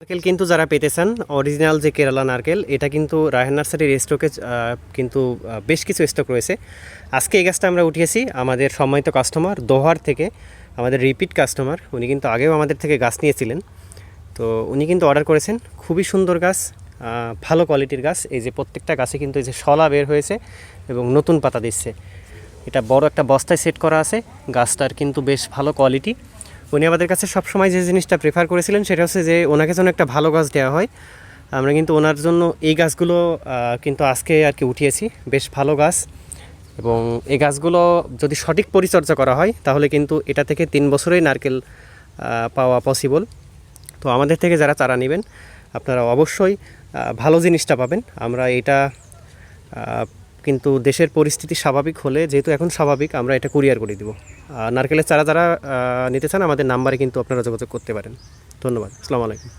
নারকেল কিন্তু যারা পেতে চান অরিজিনাল যে কেরালা নারকেল, এটা কিন্তু রায়হান নার্সারির স্টকে কিন্তু বেশ কিছু স্টক রয়েছে। আজকে এই গাছটা আমরা উঠিয়েছি আমাদের সম্মানিত কাস্টমার দোহার থেকে, আমাদের রিপিট কাস্টমার উনি কিন্তু আগেও আমাদের থেকে গাছ নিয়েছিলেন। তো উনি কিন্তু অর্ডার করেছেন, খুবই সুন্দর গাছ ভালো কোয়ালিটির গাছ, এই যে প্রত্যেকটা গাছে কিন্তু এই যে শলা বের হয়েছে এবং নতুন পাতা দিচ্ছে। এটা বড় একটা বস্তায় সেট করা আছে, গাছটার কিন্তু বেশ ভালো কোয়ালিটি উনি আমাদের কাছে সবসময় যে জিনিসটা প্রেফার করেছিলেন সেটা হচ্ছে যে ওনাকে যেন একটা ভালো গাছ দেওয়া হয়। আমরা কিন্তু ওনার জন্য এই গাছগুলো কিন্তু আজকে আর কি উঠিয়েছি। বেশ ভালো গাছ। এবং এই গাছগুলো যদি সঠিক পরিচর্যা করা হয়, তাহলে কিন্তু এটা থেকে তিন বছরেই নারকেল পাওয়া পসিবল তো আমাদের থেকে যারা চারা নেবেন, আপনারা অবশ্যই ভালো জিনিসটা পাবেন। আমরা এটা কিন্তু দেশের পরিস্থিতি স্বাভাবিক হলে, যেহেতু এখন স্বাভাবিক, আমরা এটা কুরিয়ার করে দিব। নারকেলের চারা যারা নিতে চান, আমাদের নাম্বারে কিন্তু আপনারা যোগাযোগ করতে পারেন। ধন্যবাদ। আসসালামু আলাইকুম।